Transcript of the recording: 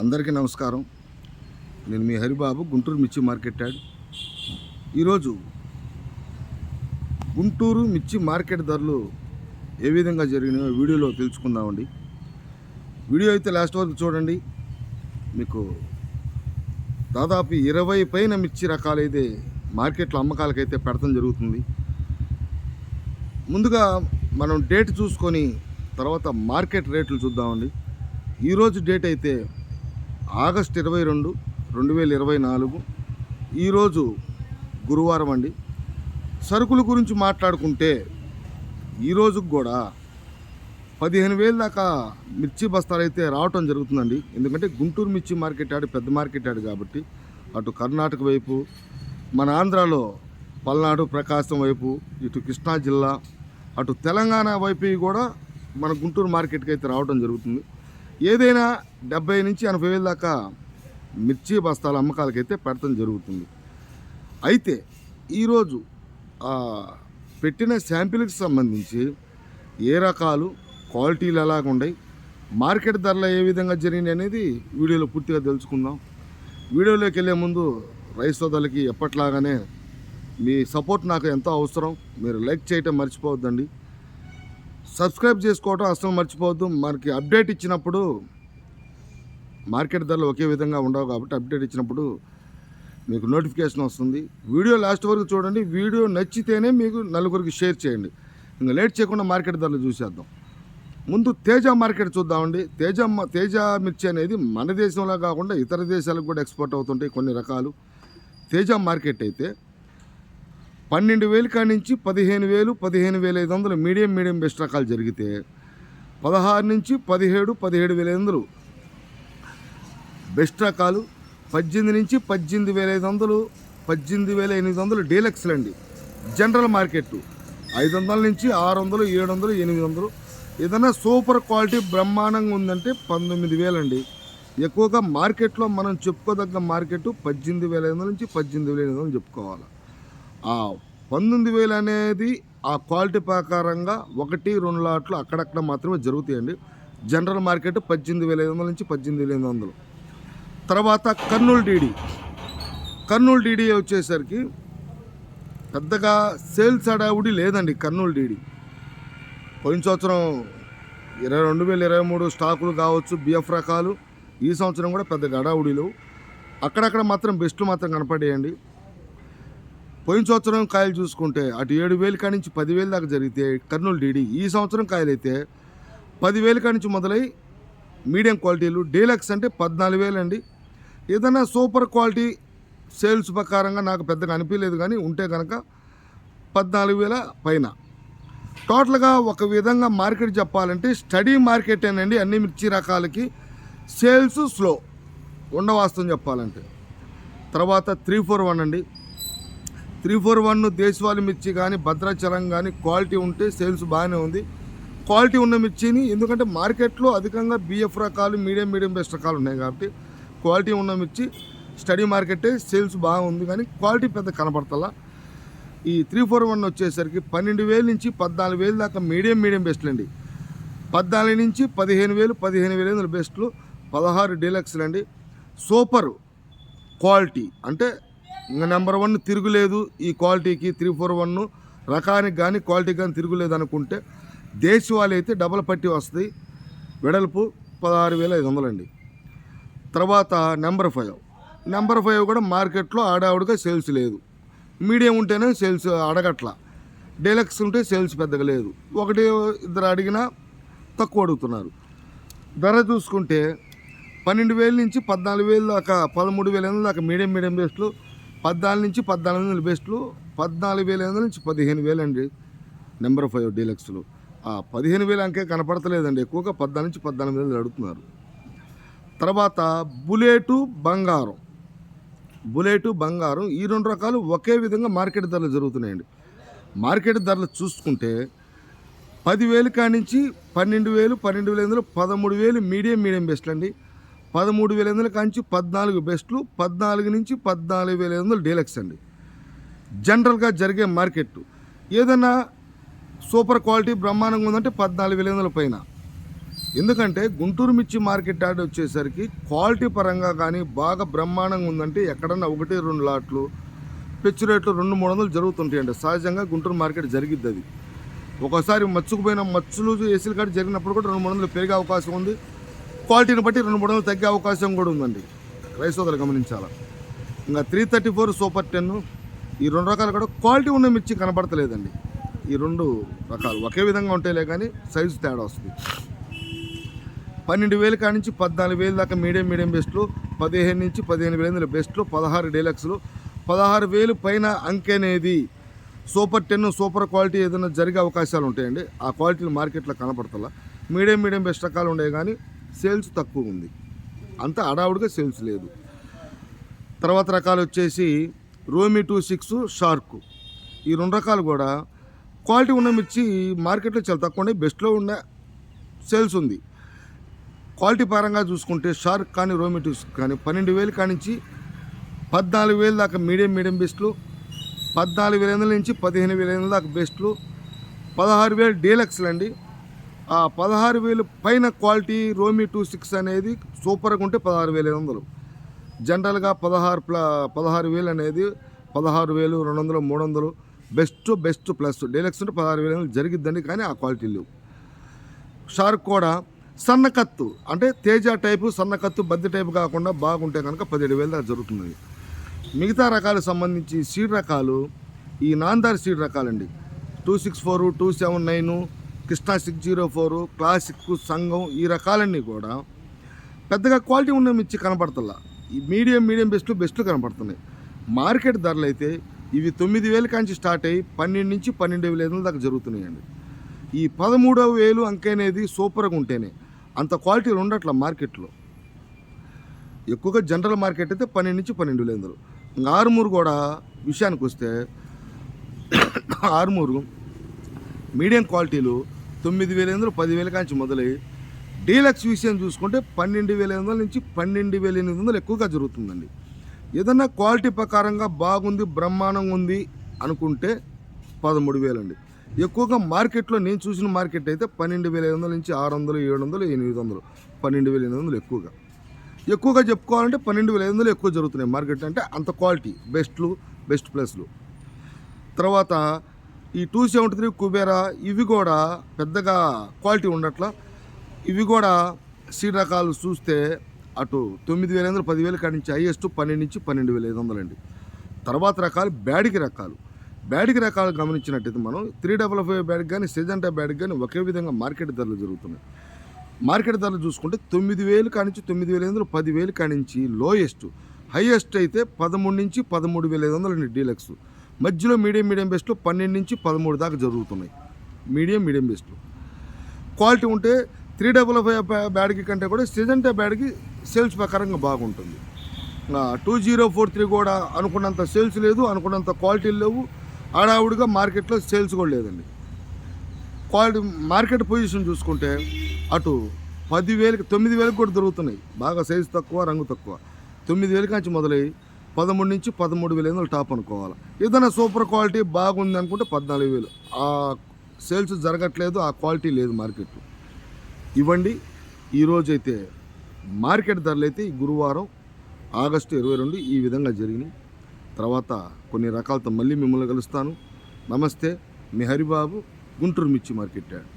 అందరికీ నమస్కారం. నేను మీ హరిబాబు గుంటూరు మిర్చి మార్కెట్ యాడ్. ఈరోజు గుంటూరు మిర్చి మార్కెట్ ధరలు ఏ విధంగా జరిగినాయో వీడియోలో తెలుసుకుందామండి. వీడియో అయితే లాస్ట్ వరకు చూడండి. మీకు దాదాపు ఇరవై పైన మిర్చి రకాలైతే మార్కెట్లో అమ్మకాలకైతే పెడతాం జరుగుతుంది. ముందుగా మనం డేట్ చూసుకొని తర్వాత మార్కెట్ రేట్లు చూద్దామండి. ఈరోజు డేట్ అయితే ఆగస్ట్ ఇరవై రెండు రెండు వేల ఇరవై నాలుగు ఈరోజు గురువారం అండి. సరుకుల గురించి మాట్లాడుకుంటే ఈరోజు కూడా పదిహేను వేల దాకా మిర్చి బస్తాలు అయితే రావటం జరుగుతుందండి. ఎందుకంటే గుంటూరు మిర్చి మార్కెట్ ఆడు పెద్ద మార్కెట్ ఆడు కాబట్టి అటు కర్ణాటక వైపు మన ఆంధ్రాలో పల్నాడు ప్రకాశం వైపు ఇటు కృష్ణా జిల్లా అటు తెలంగాణ వైపు కూడా మన గుంటూరు మార్కెట్కి అయితే రావడం జరుగుతుంది. ఏదైనా డెబ్బై నుంచి ఎనభై వేల దాకా మిర్చి బస్తాల అమ్మకాలకైతే పెడతం జరుగుతుంది. అయితే ఈరోజు పెట్టిన శాంపిల్కి సంబంధించి ఏ రకాలు క్వాలిటీలు ఎలాగ ఉన్నాయి మార్కెట్ ధరలు ఏ విధంగా జరిగినాయి అనేది వీడియోలో పూర్తిగా తెలుసుకుందాం. వీడియోలోకి వెళ్ళే ముందు రైస్ సోదరులకి ఎప్పట్లాగానే మీ సపోర్ట్ నాకు ఎంతో అవసరం. మీరు లైక్ చేయటం మర్చిపోవద్దండి. సబ్స్క్రైబ్ చేసుకోవటం అసలు మర్చిపోవద్దు. మనకి అప్డేట్ ఇచ్చినప్పుడు మార్కెట్ ధరలు ఒకే విధంగా ఉండవు కాబట్టి అప్డేట్ ఇచ్చినప్పుడు మీకు నోటిఫికేషన్ వస్తుంది. వీడియో లాస్ట్ వరకు చూడండి. వీడియో నచ్చితేనే మీకు నలుగురికి షేర్ చేయండి. ఇంకా లేట్ చేయకుండా మార్కెట్ ధరలు చూసేద్దాం. ముందు తేజ మార్కెట్ చూద్దామండి. తేజ తేజ మిర్చి అనేది మన దేశంలో కాకుండా ఇతర దేశాలకు కూడా ఎక్స్పోర్ట్ అవుతుంటాయి కొన్ని రకాలు. తేజ మార్కెట్ అయితే పన్నెండు వేలు కాడి నుంచి పదిహేను వేలు పదిహేను వేల ఐదు వందలు మీడియం మీడియం బెస్ట్ రకాలు జరిగితే పదహారు నుంచి పదిహేడు పదిహేడు వేల ఐదు వందలు. బెస్ట్ రకాలు పద్దెనిమిది నుంచి పద్దెనిమిది వేల ఐదు వందలు పద్దెనిమిది వేల ఎనిమిది వందలు డీలక్స్లు అండి జనరల్ మార్కెట్ ఐదు వందల నుంచి ఆరు వందలు ఏడు వందలు ఎనిమిది వందలు. ఏదైనా సూపర్ క్వాలిటీ బ్రహ్మాండంగా ఉందంటే పంతొమ్మిది వేలండి. ఎక్కువగా మార్కెట్లో మనం చెప్పుకోదగ్గ మార్కెట్ పద్దెనిమిది వేల ఐదు వందల నుంచి పద్దెనిమిది వేల ఐదు వందలు చెప్పుకోవాలి. ఆ పంతొమ్మిది వేలు అనేది ఆ క్వాలిటీ ప్రకారంగా ఒకటి రెండు లాట్లు అక్కడక్కడ మాత్రమే జరుగుతాయండి. జనరల్ మార్కెట్ పద్దెనిమిది వేల ఐదు వందల నుంచి పద్దెనిమిది వేల ఎనిమిది వందలు. తర్వాత కర్నూలు డీడీ కర్నూలు డీడీ వచ్చేసరికి పెద్దగా సేల్స్ అడావుడి లేదండి కర్నూలు డీడీ పోయిన సంవత్సరం ఇరవై రెండు వేల ఇరవై మూడు స్టాకులు కావచ్చు బిఎఫ్ రకాలు ఈ సంవత్సరం కూడా పెద్ద లేవు. అక్కడక్కడ మాత్రం బెస్ట్లు మాత్రం కనపడేయండి. పోయిన సంవత్సరం కాయలు చూసుకుంటే అటు ఏడు వేలు కాడి నుంచి పదివేలు దాకా జరిగితే కర్నూలు డీడీ ఈ సంవత్సరం కాయలు అయితే పదివేలు కాడి నుంచి మొదలై మీడియం క్వాలిటీలు డీలక్స్ అంటే పద్నాలుగు వేలు అండి. ఏదైనా సూపర్ క్వాలిటీ సేల్స్ ప్రకారంగా నాకు పెద్దగా అనిపించలేదు కానీ ఉంటే కనుక పద్నాలుగు వేల పైన. టోటల్గా ఒక విధంగా మార్కెట్ చెప్పాలంటే స్టడీ మార్కెటేనండి అన్ని మిర్చి రకాలకి సేల్స్ స్లో. ఉండవాస్తవం చెప్పాలంటే. తర్వాత త్రీ ఫోర్ వన్ అండి. త్రీ ఫోర్ వన్ దేశవాళి మిర్చి కానీ భద్రాచలం కానీ క్వాలిటీ ఉంటే సేల్స్ బాగానే ఉంది. క్వాలిటీ ఉన్న మిర్చిని ఎందుకంటే మార్కెట్లో అధికంగా బిఎఫ్ రకాలు మీడియం మీడియం బెస్ట్ రకాలు ఉన్నాయి కాబట్టి క్వాలిటీ ఉన్న మిర్చి స్టడీ మార్కెటే సేల్స్ బాగుంది కానీ క్వాలిటీ పెద్ద కనపడతలా ఈ త్రీ ఫోర్ వన్ వచ్చేసరికి పన్నెండు వేల నుంచి పద్నాలుగు వేలు దాకా మీడియం మీడియం బెస్ట్లు అండి. పద్నాలుగు నుంచి పదిహేను వేలు పదిహేను వేల ఐదు బెస్ట్లు పదహారు డీలక్స్లు అండి. సూపర్ క్వాలిటీ అంటే నెంబర్ వన్ తిరుగులేదు ఈ క్వాలిటీకి త్రీ ఫోర్ వన్ రకానికి కానీ క్వాలిటీ కానీ తిరుగులేదు అనుకుంటే దేశవాళీ అయితే డబల్ పట్టి వస్తుంది. వెడల్పు పదహారు వేల ఐదు వందలండి తర్వాత నెంబర్ ఫైవ్ నెంబర్ ఫైవ్ కూడా మార్కెట్లో ఆడావుడిగా సేల్స్ లేదు. మీడియం ఉంటేనే సేల్స్ అడగట్ల. డీలక్స్ ఉంటే సేల్స్ పెద్దగా లేదు. ఒకటి ఇద్దరు అడిగినా తక్కువ అడుగుతున్నారు. ధర చూసుకుంటే పన్నెండు వేల నుంచి పద్నాలుగు వేలు దాకా పదమూడు వేల దాకా మీడియం మీడియం బెస్ట్లు పద్నాలుగు నుంచి పద్నాలుగు వందల బెస్ట్లు పద్నాలుగు వేల ఎనిమిది నుంచి పదిహేను వేలు అండి నెంబర్ ఫైవ్ డీలక్స్లు. ఆ పదిహేను వేలు అంకే కనపడతలేదండి ఎక్కువగా పద్నాలుగు నుంచి పద్నాలుగు వేలు అడుగుతున్నారు. తర్వాత బుల్లెటు బంగారం. బుల్లెటు బంగారం ఈ రెండు రకాలు ఒకే విధంగా మార్కెట్ ధరలు జరుగుతున్నాయండి. మార్కెట్ ధరలు చూసుకుంటే పదివేలు కాడి నుంచి పన్నెండు వేలు పన్నెండు వేల ఎనిమిదిలో పదమూడు వేలు మీడియం మీడియం బెస్ట్లు అండి పదమూడు వేల ఎనిమిది కాంచి పద్నాలుగు బెస్ట్లు పద్నాలుగు నుంచి పద్నాలుగు వేల ఎనిమిది వందలు డీలక్స్ అండి. జనరల్గా జరిగే మార్కెట్ ఏదైనా సూపర్ క్వాలిటీ బ్రహ్మాండంగా ఉందంటే పద్నాలుగు వేల ఎనిమిది వందల పైన. ఎందుకంటే గుంటూరు మిర్చి మార్కెట్ యాడ్ వచ్చేసరికి క్వాలిటీ పరంగా కానీ బాగా బ్రహ్మాండంగా ఉందంటే ఎక్కడన్నా ఒకటి రెండు లాట్లు పెచ్చు రేట్లు రెండు మూడు వందలు జరుగుతుంటాయండి. సహజంగా గుంటూరు మార్కెట్ జరిగిద్ది అది ఒకసారి మచ్చుకుపోయిన మచ్చులు ఏసీలు కాడ జరిగినప్పుడు కూడా రెండు మూడు వందలు పెరిగే అవకాశం ఉంది. క్వాలిటీని బట్టి రెండు మూడు వందలు తగ్గే అవకాశం కూడా ఉందండి. రైసోదలు గమనించాలి? ఇంకా three thirty four super ten ఈ రెండు రకాలు కూడా క్వాలిటీ ఉన్న మిర్చి కనబడతలేదండి. ఈ రెండు రకాలు ఒకే విధంగా ఉంటాయిలే కానీ సైజు తేడా వస్తుంది. పన్నెండు వేలు కాడి నుంచి పద్నాలుగు వేలు దాకా మీడియం మీడియం బెస్ట్లు పదిహేను నుంచి పదిహేను వేల బెస్ట్లు పదహారు డీలక్స్లు. పదహారు వేలు పైన అంకె అనేది సూపర్ టెన్ సూపర్ క్వాలిటీ ఏదైనా జరిగే అవకాశాలు ఉంటాయండి. ఆ క్వాలిటీలు మార్కెట్లో కనపడతలా. మీడియం మీడియం బెస్ట్ రకాలు ఉండే కానీ సేల్స్ తక్కువ ఉంది. అంత అడావుడిగా సేల్స్ లేదు. తర్వాత రకాలు వచ్చేసి రోమి టూ సిక్స్ షార్క్. ఈ రెండు రకాలు కూడా క్వాలిటీ ఉన్న మిర్చి మార్కెట్లో చాలా తక్కువ ఉన్నాయి. బెస్ట్లో ఉన్న సేల్స్ ఉంది. క్వాలిటీ పరంగా చూసుకుంటే షార్క్ కానీ రోమి టూ సిక్స్ కానీ పన్నెండు వేలు కానించి పద్నాలుగు వేలు దాకా మీడియం మీడియం బెస్ట్లు పద్నాలుగు వేల ఎనిమిది నుంచి పదిహేను వేల ఎనిమిది దాకా బెస్ట్లు పదహారు వేలు డీలక్స్లు అండి. పదహారు వేలు పైన క్వాలిటీ రోమి టూ సిక్స్ అనేది సూపర్గా ఉంటే పదహారు వేల ఐదు వందలు. జనరల్గా పదహారు ప్ల పదహారు వేలు అనేది పదహారు వేలు రెండు వందలు మూడు వందలు. Best best plus. డీలక్స్ ఉంటే పదహారు వేలు జరిగిద్దండి కానీ ఆ క్వాలిటీ లేవు. షార్క్ కూడా సన్నకత్తు అంటే తేజ టైపు సన్నకత్తు బద్ది టైపు కాకుండా బాగుంటే కనుక పదిహేడు వేలు దాకా జరుగుతుంది. మిగతా రకాలకు సంబంధించి సీడ్ రకాలు ఈ నాందార్ seed రకాలండి. Two six four two seven nine Krishna six zero four classic సంఘం ఈ రకాలన్నీ కూడా పెద్దగా క్వాలిటీ ఉన్న మిర్చి కనపడతలా. ఈ మీడియం మీడియం బెస్ట్లు బెస్ట్లు కనపడుతున్నాయి. మార్కెట్ ధరలు అయితే ఇవి తొమ్మిది వేల కాంచి స్టార్ట్ అయ్యి పన్నెండు నుంచి పన్నెండు వేల ఐదు దాకా జరుగుతున్నాయండి. ఈ పదమూడవ వేలు అంకె అనేది సూపర్గా ఉంటేనే అంత క్వాలిటీలు ఉండట్ల మార్కెట్లో. ఎక్కువగా జనరల్ మార్కెట్ అయితే పన్నెండు నుంచి పన్నెండు వేల ఐదు ఇంకా ఆరుమూరు కూడా విషయానికి వస్తే ఆరుమూరు మీడియం క్వాలిటీలు తొమ్మిది వేల ఎనిమిది పదివేల కాంచి మొదలై డీలక్స్ విషయం చూసుకుంటే పన్నెండు వేల ఎనిమిది వందల నుంచి పన్నెండు వేల ఎనిమిది వందలు ఎక్కువగా జరుగుతుందండి. ఏదన్నా క్వాలిటీ ప్రకారంగా బాగుంది బ్రహ్మాండంగా ఉంది అనుకుంటే పదమూడు వేలండి. ఎక్కువగా మార్కెట్లో నేను చూసిన మార్కెట్ అయితే పన్నెండు వేల ఐదు వందల నుంచి ఆరు వందలు ఏడు వందలు ఎనిమిది వందలు పన్నెండు వేల ఎనిమిది వందలు ఎక్కువగా. ఎక్కువగా చెప్పుకోవాలంటే పన్నెండు వేల ఐదు వందలు ఎక్కువ జరుగుతున్నాయి మార్కెట్ అంటే అంత క్వాలిటీ బెస్ట్లు బెస్ట్ ప్లస్లు. తర్వాత ఈ టూ సెవెంటీ త్రీ కుబేరా ఇవి కూడా పెద్దగా క్వాలిటీ ఉండట్ల. ఇవి కూడా సీడ్ రకాలు చూస్తే అటు తొమ్మిది వేల ఐదు వందలు పదివేల కాడి నుంచి హైయెస్ట్ పన్నెండు నుంచి పన్నెండు వేల ఐదు వందలండి. తర్వాత రకాలు బ్యాడికి రకాలు. బ్యాడికి రకాలు గమనించినట్టయితే మనం త్రీ డబల్ ఫైవ్ బ్యాడ్ కానీ సెజెంటా బ్యాడ్ కానీ ఒకే విధంగా మార్కెట్ ధరలు జరుగుతున్నాయి. మార్కెట్ ధరలు చూసుకుంటే తొమ్మిది వేలు కానించి తొమ్మిది వేల ఐదు పదివేలు పదివేలు కానించి లోయెస్ట్ హైయెస్ట్ అయితే పదమూడు నుంచి పదమూడు వేల ఐదు వందలు డీలక్స్. మధ్యలో మీడియం మీడియం బెస్ట్లు పన్నెండు నుంచి పదమూడు దాకా జరుగుతున్నాయి. మీడియం మీడియం బెస్ట్లు. క్వాలిటీ ఉంటే త్రీ డబుల్ ఫైవ్ బ్యాడ్కి కంటే కూడా సిజంటా బ్యాడ్కి సేల్స్ ప్రకారంగా బాగుంటుంది. టూ జీరో ఫోర్ త్రీ కూడా అనుకున్నంత సేల్స్ లేదు అనుకున్నంత క్వాలిటీలు లేవు. ఆడావుడిగా మార్కెట్లో సేల్స్ కూడా లేదండి. క్వాలిటీ మార్కెట్ పొజిషన్ చూసుకుంటే అటు పదివేలకి తొమ్మిది వేలకు కూడా దొరుకుతున్నాయి. బాగా సైజు తక్కువ రంగు తక్కువ. తొమ్మిది వేలకి నుంచి మొదలై పదమూడు నుంచి పదమూడు వేల ఐదు టాప్ అనుకోవాలి. ఏదైనా సూపర్ క్వాలిటీ బాగుంది అనుకుంటే పద్నాలుగు వేలు. ఆ సేల్స్ జరగట్లేదు ఆ క్వాలిటీ లేదు మార్కెట్లో. ఇవ్వండి ఈరోజైతే మార్కెట్ ధరలు అయితే గురువారం ఆగస్టు ఇరవై రెండు ఈ విధంగా జరిగినాయి. తర్వాత కొన్ని రకాలతో మళ్ళీ మిమ్మల్ని కలుస్తాను. నమస్తే మీ హరిబాబు గుంటూరు మిర్చి మార్కెట్ యాడ్.